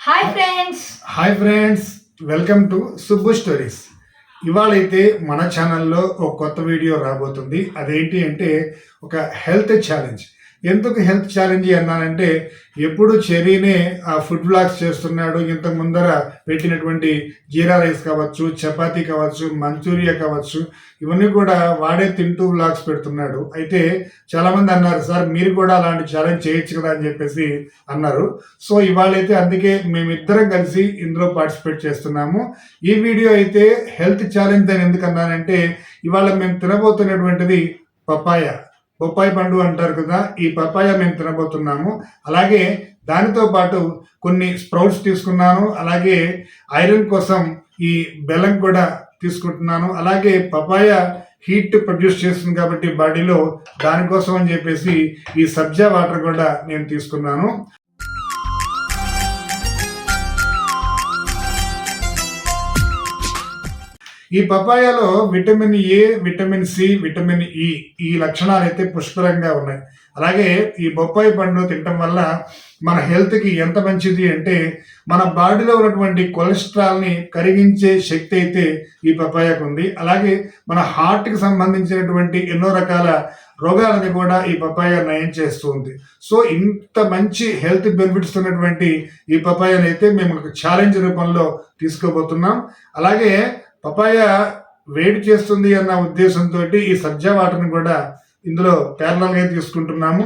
Hi friends hi friends welcome to Subbu stories ఇవాళైతే మన ఛానల్లో ఒక కొత్త వీడియో రాబోతుంది. అదేంటి అంటే ఒక హెల్త్ ఛాలెంజ్ ఎందుకు హెల్త్ ఛాలెంజ్ అన్నానంటే ఎప్పుడు చెరీనే ఆ ఫుడ్ బ్లాగ్స్ చేస్తున్నాడు ఇంత ముందర పెట్టినటువంటి జీరా రైస్ కావచ్చు చపాతీ కావచ్చు మంచూరియా కావచ్చు ఇవన్నీ కూడా వాడే తింటూ బ్లాగ్స్ పెడుతున్నాడు. అయితే చాలామంది అన్నారు సార్ మీరు కూడా అలాంటి ఛాలెంజ్ చేయొచ్చు కదా అని చెప్పేసి అన్నారు. సో ఇవాళైతే అందుకే మేమిద్దరం కలిసి ఇందులో పార్టిసిపేట్ చేస్తున్నాము. ఈ వీడియో అయితే హెల్త్ ఛాలెంజ్ అని ఎందుకు అన్నానంటే ఇవాళ మేము తినబోతున్నటువంటిది పపాయ బొప్పాయి పండు అంటారు కదా ఈ పప్పాయ మేము తినబోతున్నాము. అలాగే దానితో పాటు కొన్ని స్ప్రౌట్స్ తీసుకున్నాను. అలాగే ఐరన్ కోసం ఈ బెల్లం కూడా తీసుకుంటున్నాను. అలాగే పపాయ హీట్ ప్రొడ్యూస్ చేస్తుంది కాబట్టి బాడీలో దానికోసం అని చెప్పేసి ఈ సబ్జా వాటర్ కూడా నేను తీసుకున్నాను. ఈ పపాయాలో vitamin A vitamin C vitamin E ఈ లక్షణాలు అయితే పుష్కలంగా ఉన్నాయి. అలాగే ఈ బొప్పాయి పండు తినటం వల్ల మన హెల్త్కి ఎంత మంచిది అంటే మన బాడీలో ఉన్నటువంటి కొలెస్ట్రాల్ని కరిగించే శక్తి అయితే ఈ పపాయాకు ఉంది. అలాగే మన హార్ట్కి సంబంధించినటువంటి ఎన్నో రకాల రోగాలని కూడా ఈ పపాయ నయం చేస్తుంది సో ఇంత మంచి హెల్త్ బెనిఫిట్స్ ఉన్నటువంటి ఈ పపాయని అయితే మేము ఛాలెంజ్ రూపంలో తీసుకోబోతున్నాం. అలాగే పపాయ వేడి చేస్తుంది అన్న ఉద్దేశంతో ఈ సబ్జా వాటర్ని కూడా ఇందులో ప్యారలల్గా తీసుకుంటున్నాము.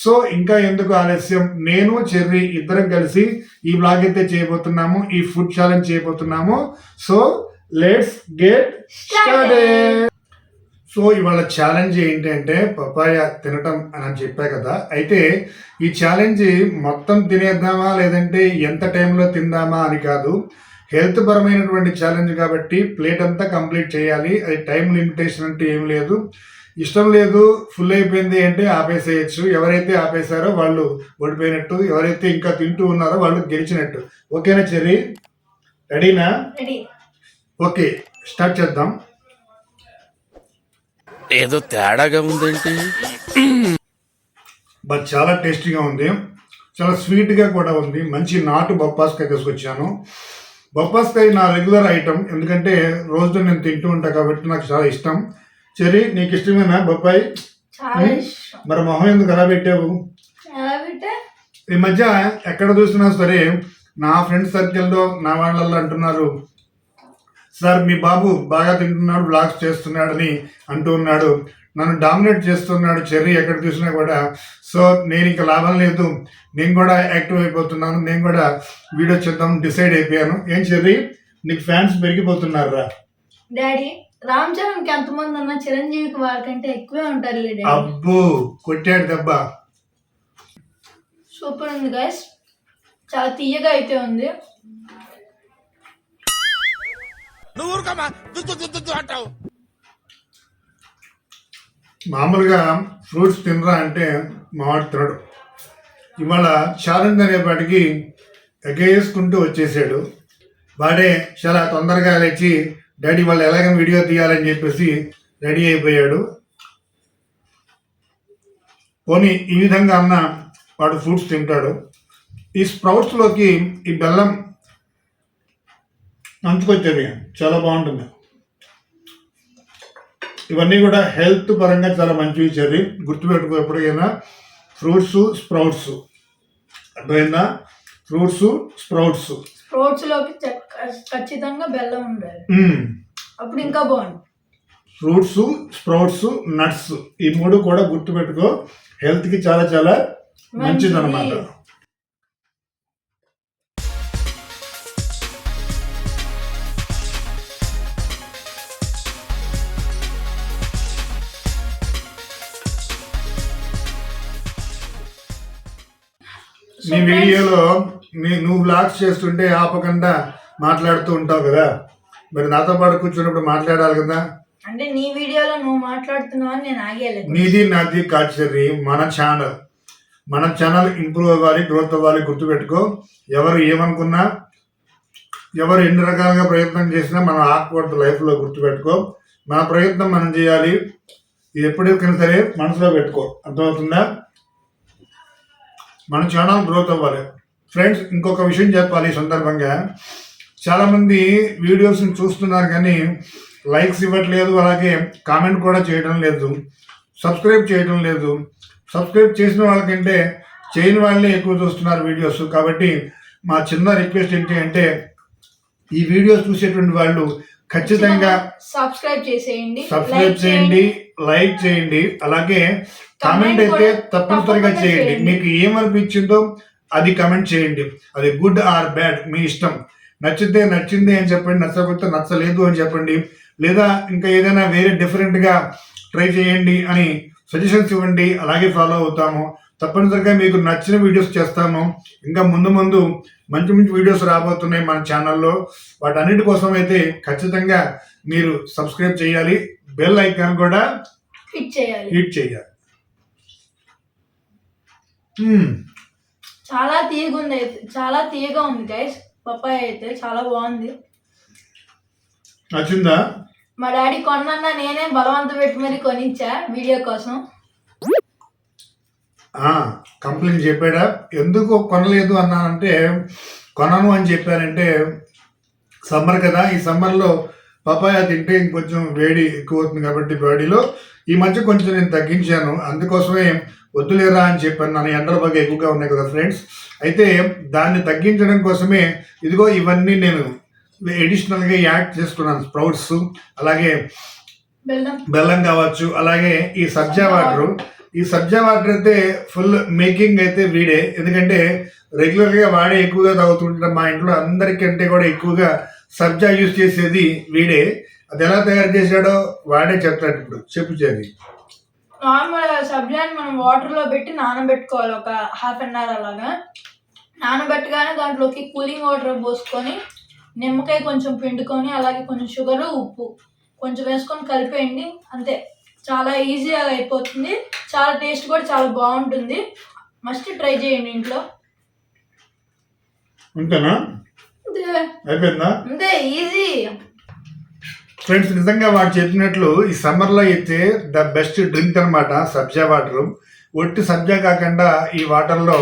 సో ఇంకా ఎందుకు ఆలస్యం? నేను చెర్రీ ఇద్దరం కలిసి ఈ బ్లాగ్ అయితే చేయబోతున్నాము ఈ ఫుడ్ ఛాలెంజ్ చేయబోతున్నాము. So let's get started so ఇవాళ ఛాలెంజ్ ఏంటంటే పపాయ తినటం అని చెప్పా కదా. అయితే ఈ ఛాలెంజ్ మొత్తం తినేద్దామా లేదంటే ఎంత టైంలో తిందామా అని కాదు. హెల్త్ పరమైనటువంటి ఛాలెంజ్ కాబట్టి ప్లేట్ అంతా కంప్లీట్ చేయాలి. అది టైం లిమిటేషన్ అంటే ఏం లేదు. ఇష్టం లేదు ఫుల్ అయిపోయింది అంటే ఆపేసేయచ్చు. ఎవరైతే ఆపేశారో వాళ్ళు ఓడిపోయినట్టు ఎవరైతే ఇంకా తింటూ ఉన్నారో వాళ్ళు గెలిచినట్టు. ఓకేనా చెర్రీ? రెడీనా? రెడీ. ఓకే స్టార్ట్ చేద్దాం. ఏదో తేడాగా ఉందేంటి? బట్ చాలా టేస్టీగా ఉంది. చాలా స్వీట్గా కూడా ఉంది. మంచి నాటు బొప్పాస్కాయ తీసుకొచ్చాను. బొప్పాస్కాయ నా రెగ్యులర్ ఐటమ్ ఎందుకంటే రోజు నేను తింటూ ఉంటా కాబట్టి నాకు చాలా ఇష్టం. చెరి నీకు ఇష్టమేనా బొప్పాయి? మరి మొహం ఎందుకు అలా పెట్టావు? ఎలా పెట్టా? ఈ మధ్య ఎక్కడ చూసినా సరే నా ఫ్రెండ్ సర్కిల్లో నా వాళ్ళల్లో అంటున్నారు సార్ మీ బాబు బాగా తింటున్నాడు బ్లాగ్స్ చేస్తున్నాడని అంటూ ఉన్నాడు. నన్ను డామినేట్ చేస్తున్నాడు చెర్రీ ఎక్కడ చూసినా కూడా. సో నేను ఇంకా లాభం లేదు. నేను కూడా యాక్టివ్ అయిపోతున్నాను. నేను కూడా వీడియో చేద్దాం డిసైడ్ అయిపోయాను. ఏం చెర్రీ? నీకు ఫ్యాన్స్ పెరిగిపోతున్నారు రా డాడీ రామ్ చరణ్కి ఎంతమంది ఉన్నా చిరంజీవికి వాళ్ళకంటే ఎక్కువే ఉంటారు డాడీ. అబ్బో కొట్టాడు దెబ్బ. సూపర్ ఉంది గైస్ చాలా తీయగా అయితే ఉంది. నువ్వు అంటావు. మామూలుగా ఫ్రూట్స్ తినరా అంటే మావాడు తినడు. ఇవాళ ఛాలెంజ్ అనేపాటికి ఎగేసుకుంటూ వచ్చేసాడు. వాడే చాలా తొందరగా లేచి డాడీ వాళ్ళు ఎలాగైనా వీడియో తీయాలని చెప్పేసి రెడీ అయిపోయాడు. పోనీ ఈ విధంగా అన్న వాడు ఫ్రూట్స్ తింటాడు. ఈ స్ప్రౌట్స్లోకి ఈ బెల్లం అంచుకొచ్చేది. చాలా బాగుంటుంది. ఇవన్నీ కూడా హెల్త్ పరంగా చాలా మంచివి చెర్రీ. గుర్తుపెట్టుకో ఎప్పటికైనా ఫ్రూట్స్ స్ప్రౌట్స్. అర్థమైందా? Fruits sprouts. ఫ్రూట్స్లోకి ఖచ్చితంగా బెల్లం ఉండాలి. అప్పుడు ఇంకా బాగుంది ఫ్రూట్స్ స్ప్రౌట్స్ నట్స్ ఈ మూడు కూడా గుర్తుపెట్టుకో. హెల్త్కి చాలా చాలా మంచిది. నీ వీడియోలో నువ్వు బ్లాగ్స్ చేస్తుంటే ఆపకుండా మాట్లాడుతూ ఉంటావు కదా. మరి నాతో పాటు కూర్చున్నప్పుడు మాట్లాడాలి కదా. అంటే నీ వీడియోలో నువ్వు మాట్లాడుతున్నావు నేను ఆగేయలేదు. నీది నాది కాచర్రి మన ఛానల్ మన ఛానల్ ఇంప్రూవ్ అవ్వాలి గ్రోత్ అవ్వాలి గుర్తుపెట్టుకో. ఎవరు ఏమనుకున్నా ఎవరు ఎన్ని రకాలుగా ప్రయత్నం చేసినా మనం ఆకూడదు లైఫ్లో గుర్తుపెట్టుకో. మన ప్రయత్నం మనం చేయాలి. ఇది ఎప్పటికైనా సరే మనసులో పెట్టుకో. అర్థమవుతుందా? మన ఛానల్ గ్రోత్ అవ్వాలి. ఫ్రెండ్స్ ఇంకొక విషయం చెప్పాలి ఈ సందర్భంగా. చాలామంది వీడియోస్ని చూస్తున్నారు కానీ లైక్స్ ఇవ్వట్లేదు అలాగే కామెంట్ కూడా చేయడం లేదు సబ్స్క్రైబ్ చేయడం లేదు. సబ్స్క్రైబ్ చేసిన వాళ్ళకంటే చేయని వాళ్ళే ఎక్కువ చూస్తున్నారు వీడియోస్ కాబట్టి మా చిన్న రిక్వెస్ట్ ఏంటి అంటే ఈ వీడియోస్ చూసేటువంటి వాళ్ళు ఖచ్చితంగా సబ్స్క్రైబ్ చేసేయండి సబ్స్క్రైబ్ చేయండి లైక్ చేయండి. అలాగే కామెంట్ అయితే తప్పనిసరిగా చేయండి. చేయండి. మీకు ఏమనిపించిందో అది కమెంట్ చేయండి. అది గుడ్ ఆర్ బ్యాడ్ మీ ఇష్టం. నచ్చితే నచ్చింది అని చెప్పండి నచ్చకపోతే నచ్చలేదు అని చెప్పండి. లేదా ఇంకా ఏదైనా వేరే డిఫరెంట్గా ట్రై చేయండి అని సజెషన్స్ ఇవ్వండి అలాగే ఫాలో అవుతాము. తప్పనిసరిగా మీకు నచ్చిన వీడియోస్ చేస్తాము. ఇంకా ముందు ముందు మంచి మంచి వీడియోస్ రాబోతున్నాయి మన ఛానల్లో. వాటన్నిటి కోసం అయితే ఖచ్చితంగా మీరు సబ్స్క్రైబ్ చేయాలి. బెల్ ఐకాన్ కూడా హిట్ చేయాలి. హిట్ చేయాలి. మ్మ్. చాలా తీయగా ఉంది చాలా తీయగా ఉంది గైస్ పప్పాయ అయితే చాలా బాగుంది. నచ్చిందా? మా డాడీ కొన్నా నేనే బలవంత పెట్టి మరి కొనిచ్చా వీడియో కోసం. కంప్లైంట్ చెప్పాడా? ఎందుకు కొనలేదు అన్నానంటే కొనను అని చెప్పానంటే సమ్మర్ కదా ఈ సమ్మర్లో పపాయ తింటే ఇంకొంచెం వేడి ఎక్కువ అవుతుంది కాబట్టి బాడీలో. ఈ మధ్య కొంచెం నేను తగ్గించాను అందుకోసమే వద్దులేరా అని చెప్పాను. నన్ను ఎండల బాగా ఎక్కువగా ఉన్నాయి కదా ఫ్రెండ్స్. అయితే దాన్ని తగ్గించడం కోసమే ఇదిగో ఇవన్నీ నేను ఎడిషనల్గా యాడ్ చేసుకున్నాను స్ప్రౌట్స్. అలాగే బెల్లం. బెల్లం కావచ్చు అలాగే ఈ సబ్జా వాటర్. ఈ సబ్జా వాటర్ అయితే ఫుల్ మేకింగ్ అయితే వీడే. ఎందుకంటే రెగ్యులర్గా వాడే ఎక్కువగా తాగుతుంటాం మా ఇంట్లో అందరికంటే కూడా ఎక్కువగా సబ్జా యూజ్ చేసేది వీడే. అది ఎలా తయారు చేశాడో వాడే చెప్తాడు ఇప్పుడు. చెప్పు చేది నార్మల్ సబ్జాని మనం వాటర్లో పెట్టి నానబెట్టుకోవాలి. ఒక హాఫ్ అన్ అవర్ అలాగా. నానబెట్టగానే దాంట్లోకి కూలింగ్ వాటర్ పోసుకొని నిమ్మకాయ కొంచెం పిండుకొని అలాగే కొంచెం షుగర్ ఉప్పు కొంచెం వేసుకొని కలిపేయండి. అంతే. చాలా ఈజీగా అయిపోతుంది. చాలా టేస్ట్ కూడా చాలా బాగుంటుంది. మస్ట్ ట్రై చేయండి ఇంట్లో. అంతేనా? అంతే. అయిపోయిందా? అంతే ఈజీ ఫ్రెండ్స్ నిజంగా వాడు చెప్పినట్లు ఈ సమ్మర్లో అయితే ద బెస్ట్ డ్రింక్ అన్నమాట సబ్జా వాటర్. ఒట్టి సబ్జా కాకుండా ఈ వాటర్లో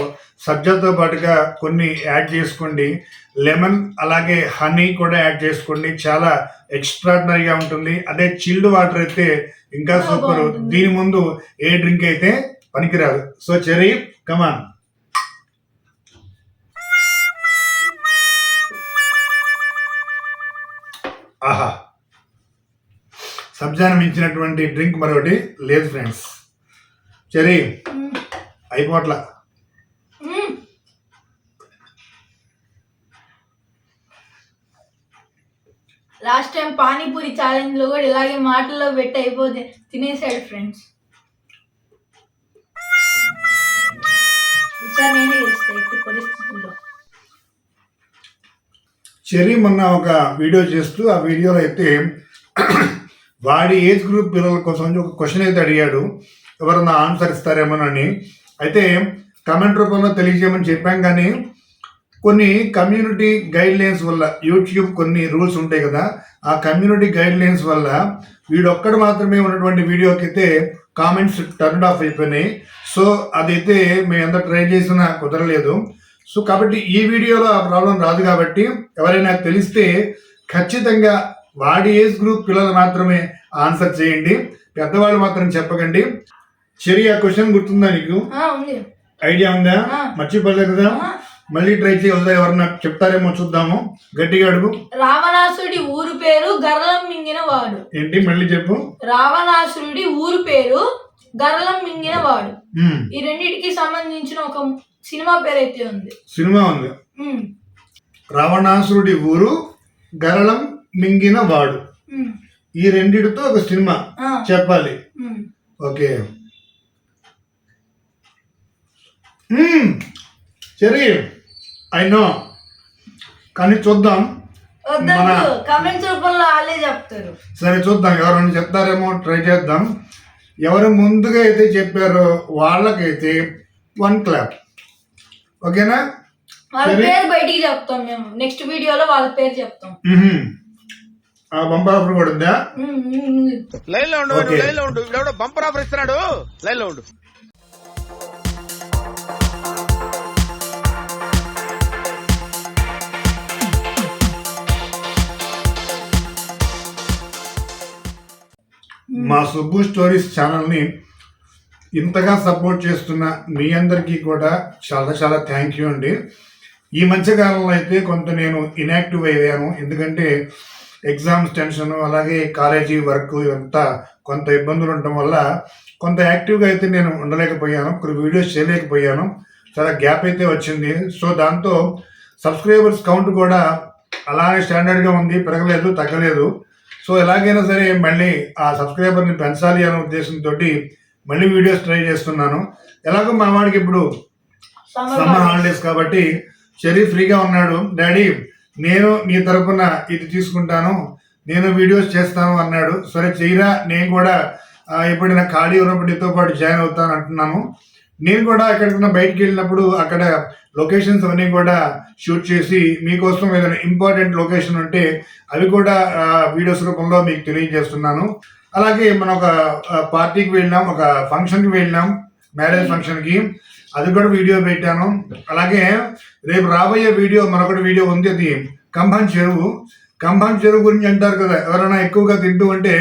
సబ్జాతో పాటుగా కొన్ని యాడ్ చేసుకోండి. లెమన్ అలాగే హనీ కూడా యాడ్ చేసుకోండి. చాలా ఎక్స్ట్రాడినరీగా ఉంటుంది. అదే చిల్డ్ వాటర్ అయితే ఇంకా సూపర్. దీని ముందు ఏ డ్రింక్ అయితే పనికిరాదు. సో చెరీ కమాన్ ఆహా. సబ్జాను మించినటువంటి డ్రింక్ మరొకటి లేదు ఫ్రెండ్స్ చెరీ. అయిపోట్ల. లాస్ట్ టైం పానీపూరి ఛాలెంజ్లో కూడా ఇలాగే మాటల్లో పెట్టి అయిపోతే తినేసాడు ఫ్రెండ్స్ ఈసారి నేనే గెలుస్తా ఎట్టి పరిస్థితుల్లో. చెరీ మొన్న ఒక వీడియో చేస్తూ ఆ వీడియోలో అయితే వాడి ఏజ్ గ్రూప్ పిల్లల కోసం ఒక క్వశ్చన్ అయితే అడిగాడు. ఎవరన్నా ఆన్సర్ ఇస్తారేమోనని. అయితే కమెంట్ రూపంలో తెలియజేయమని చెప్పాం కానీ కొన్ని కమ్యూనిటీ గైడ్ లైన్స్ వల్ల యూట్యూబ్ కొన్ని రూల్స్ ఉంటాయి కదా ఆ కమ్యూనిటీ గైడ్ లైన్స్ వల్ల వీడొక్కడు మాత్రమే ఉన్నటువంటి వీడియోకి అయితే కామెంట్స్ టర్న్ ఆఫ్ అయిపోయినాయి. సో అదైతే మేము ఎంత ట్రై చేసినా కుదరలేదు. సో కాబట్టి ఈ వీడియోలో ఆ ప్రాబ్లం రాదు కాబట్టి ఎవరైనా తెలిస్తే ఖచ్చితంగా వాడి ఏజ్ గ్రూప్ పిల్లలు మాత్రమే ఆన్సర్ చేయండి. పెద్దవాళ్ళు మాత్రం చెప్పకండి. చెరి ఆ క్వశ్చన్ గుర్తుందా నీకు? ఐడియా ఉందా. మర్చిపోలేదు కదా? మళ్ళీ ట్రై చేయవద్దా ఎవరన్నా చెప్తారేమో చూద్దాము. గట్టిగా అడుగు. రావణాసుడి ఊరు పేరు గరళం మింగిన వాడు. ఏంటి? మళ్ళీ చెప్పు. రావణాసురుడి ఊరు పేరు గరళం మింగిన వాడు. ఈ రెండింటికి సంబంధించిన ఒక సినిమా పేరు అయితే ఉంది. సినిమా ఉంది. రావణాసురుడి ఊరు గరళం మింగిన వాడు. ఈ రెండిటితో ఒక సినిమా. చెప్పాలి. ఓకే. సరే ఐ నో. కానీ చూద్దాం. వద్దు మన- కమెంట్స్ రూపంలో వాళ్ళే చెప్తారు. సరే చూద్దాం. ఎవరైనా చెప్తారేమో ట్రై చేద్దాం. ఎవరు ముందుగా అయితే చెప్పారో వాళ్ళకైతే వన్ క్లాప్. ఓకేనా? వాళ్ళ. పేరు బయటికి చెప్తాం మేము. నెక్స్ట్ వీడియోలో వాళ్ళ పేరు చెప్తాం. బంపర్ ఆఫర్ కూడా ఉందా. లైన్లో ఉండు లైన్లో ఉండు. బంపర్ ఆఫర్ ఇస్తున్నాడు. లైన్లో ఉండు. మా సుబ్బు స్టోరీస్ ఛానల్ని ఇంతగా సపోర్ట్ చేస్తున్న మీ అందరికీ కూడా చాలా చాలా థ్యాంక్ యూ అండి. ఈ మధ్యకాలంలో అయితే కొంత నేను ఇన్యాక్టివ్ అయ్యాను. ఎందుకంటే ఎగ్జామ్స్ టెన్షన్ అలాగే కాలేజీ వర్క్ ఇవంతా కొంత ఇబ్బందులు ఉండటం వల్ల కొంత యాక్టివ్గా అయితే నేను ఉండలేకపోయాను. కొన్ని వీడియోస్ చేయలేకపోయాను. చాలా గ్యాప్ అయితే వచ్చింది. సో దాంతో సబ్స్క్రైబర్స్ కౌంట్ కూడా అలానే స్టాండర్డ్గా ఉంది. పెరగలేదు తగ్గలేదు. సో ఎలాగైనా సరే మళ్ళీ ఆ సబ్స్క్రైబర్ని పెంచాలి అనే ఉద్దేశంతో మళ్ళీ వీడియోస్ ట్రై చేస్తున్నాను. ఎలాగో మా వాడికి ఇప్పుడు సమ్మర్. హాలిడేస్. కాబట్టి చెరీ ఫ్రీగా ఉన్నాడు. డాడీ నేను నీ తరపున ఇది తీసుకుంటాను నేను వీడియోస్ చేస్తాను అన్నాడు. సరే చెయ్యరా నేను కూడా ఎప్పుడైనా ఖాళీ ఉన్నప్పుడు నీతో పాటు జాయిన్ అవుతాను అంటున్నాను. నేను కూడా ఎక్కడికైనా బయటికి వెళ్ళినప్పుడు అక్కడ లొకేషన్స్ అవన్నీ కూడా షూట్ చేసి మీకోసం ఏదైనా ఇంపార్టెంట్ లొకేషన్ ఉంటే అవి కూడా వీడియోస్ రూపంలో మీకు తెలియజేస్తున్నాను. అలాగే మనం ఒక పార్టీకి వెళ్ళినాం ఒక ఫంక్షన్కి వెళ్ళినాం మ్యారేజ్ ఫంక్షన్కి. అది కూడా వీడియో పెట్టాను. అలాగే రేపు రాబోయే వీడియో మరొకటి వీడియో ఉంది అది కంభం చెరువు. కంభం చెరువు గురించి అంటారు కదా ఎవరైనా ఎక్కువగా తింటూ ఉంటే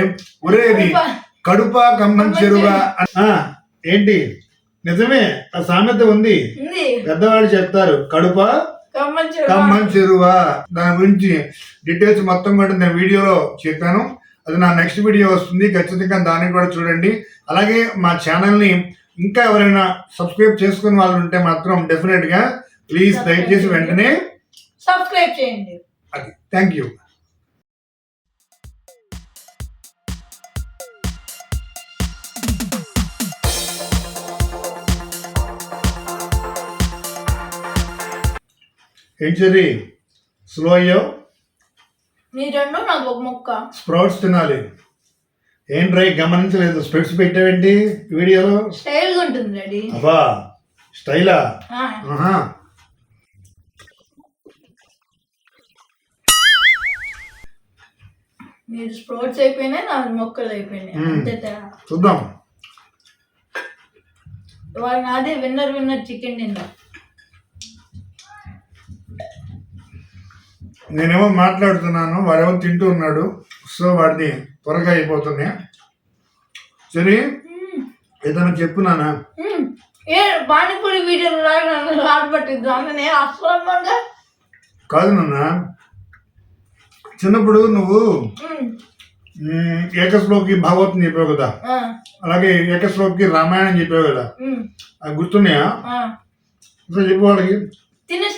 ఒరే ఇది కడుప. కంభం చెరువా ఏంటి? నిజమే ఆ సామెత ఉంది. పెద్దవాళ్ళు చెప్తారు కడుప కమ్మని చెరువు. దాని గురించి డీటెయిల్స్ మొత్తం కూడా నేను వీడియోలో చెప్పాను. అది నా నెక్స్ట్ వీడియో వస్తుంది. ఖచ్చితంగా దాన్ని కూడా చూడండి. అలాగే మా ఛానల్ని ఇంకా ఎవరైనా సబ్స్క్రైబ్ చేసుకున్న వాళ్ళు ఉంటే మాత్రం డెఫినెట్గా ప్లీజ్ దయచేసి వెంటనే సబ్స్క్రైబ్ చేయండి. అది. థ్యాంక్ యూ ఏంటి స్లో అయ్యావు మీ రెండు నాకు ఒక ముక్క. స్ప్రౌట్స్ తినాలి. ఏంట్రై గమనించలేదు. స్పెట్స్ పెట్టావేంటి వీడియోలో? స్టైల్గా ఉంటుంది డాడీ. అబ్బా స్టైలా? ఆహా. మీరు స్ప్రోట్స్ అయిపోయినాయి నా మొక్కలు అయిపోయినాయి. అంతే తేడా. చూద్దాం. ఇవాళ నాదే విన్నర్ విన్నర్ చికెన్ డిన్నర్ నేనేమో మాట్లాడుతున్నాను వాడేమో తింటూ ఉన్నాడు. సో వాడిది త్వరగా అయిపోతుంది. సరే ఏదైనా చెప్పు నాన్న. మ్మ్. ఏ పానీపూరి వీడియోలు అసలు కాదు నాన్న. చిన్నప్పుడు నువ్వు ఏకశ్లోకి భాగవతం చెప్పావు కదా. అలాగే ఏకశ్లోకి రామాయణం చెప్పావు కదా. అవి గుర్తున్నాయా? చెప్పు వాళ్ళకి. తినేసి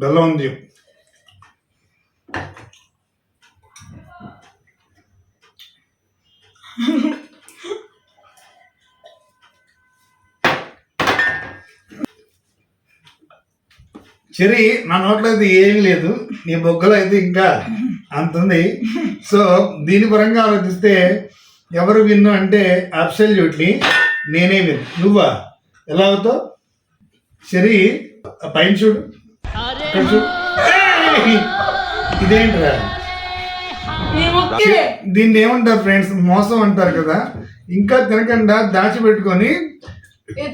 బెల్లం ఉంది చెరి నా నోట్లో అయితే ఏమీ లేదు. నీ బొగ్గలో అయితే ఇంకా అంత ఉంది. సో దీని పరంగా ఆలోచిస్తే ఎవరు విన్ను అంటే అబ్సల్యూట్లీ నేనే విన్. నువ్వా? ఎలా అవుతావు? చెరి పైన చూడు. ఇదేంట్రా? దీన్ని ఏమంటారు ఫ్రెండ్స్? మోసం అంటారు కదా. ఇంకా తినకుండా దాచిపెట్టుకొని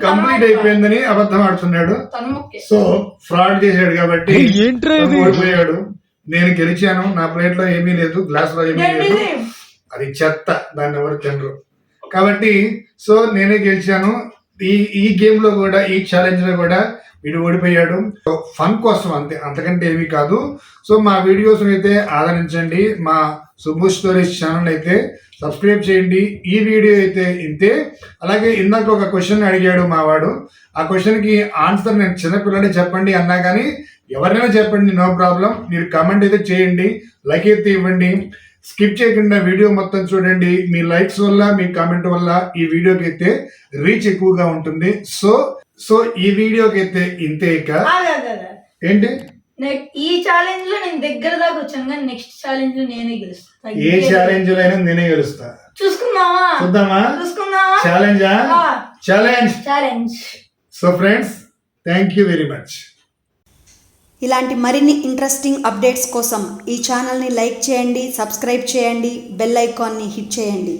కంప్లీట్ అయిపోయిందని అబద్ధం ఆడుతున్నాడు. సో ఫ్రాడ్ చేశాడు కాబట్టి ఓడిపోయాడు. నేను గెలిచాను. నా ప్లేట్లో ఏమీ లేదు. గ్లాస్లో ఏమీ లేదు? అది చెత్త. దాన్ని ఎవరు తినరు. కాబట్టి సో నేనే గెలిచాను. ఈ ఈ గేమ్లో కూడా ఈ ఛాలెంజ్లో కూడా వీడు ఓడిపోయాడు. ఫన్ కోసం అంతే అంతకంటే ఏమీ కాదు. సో మా వీడియోస్ అయితే ఆదరించండి. మా సుబ్బు స్టోరీస్ ఛానల్ అయితే సబ్స్క్రైబ్ చేయండి. ఈ వీడియో అయితే ఇంతే. అలాగే ఇందాక ఒక క్వశ్చన్ అడిగాడు మా వాడు. ఆ క్వశ్చన్కి ఆన్సర్ నేను చిన్నపిల్లడే చెప్పండి అన్నా కానీ ఎవరైనా చెప్పండి నో ప్రాబ్లం మీరు కామెంట్ అయితే చేయండి. లైక్ అయితే ఇవ్వండి. స్కిప్ చేయకుండా వీడియో మొత్తం చూడండి. మీ లైక్స్ వల్ల మీ కామెంట్ వల్ల ఈ వీడియోకి అయితే రీచ్ ఎక్కువగా ఉంటుంది. సో సో ఈ వీడియోకి అయితే ఇంతే ఇక. ఏంటి? ఈ ఛాలెంజ్లో నేను దగ్గర దాకా వచ్చాను కానీ నెక్స్ట్ ఛాలెంజ్లో నేనే గెలుస్తా. ఏ ఛాలెంజ్ అయినా నేనే గెలుస్తా. చూసుకుందామా? చూద్దామా? చూసుకుందామా? ఛాలెంజా? Challenge. Challenge. So friends thank you very much ఇలాంటి మరిన్ని ఇంట్రెస్టింగ్ అప్డేట్స్ కోసం ఈ ఛానల్ని లైక్ చేయండి సబ్స్క్రైబ్ చేయండి బెల్ ఐకాన్ని హిట్ చేయండి.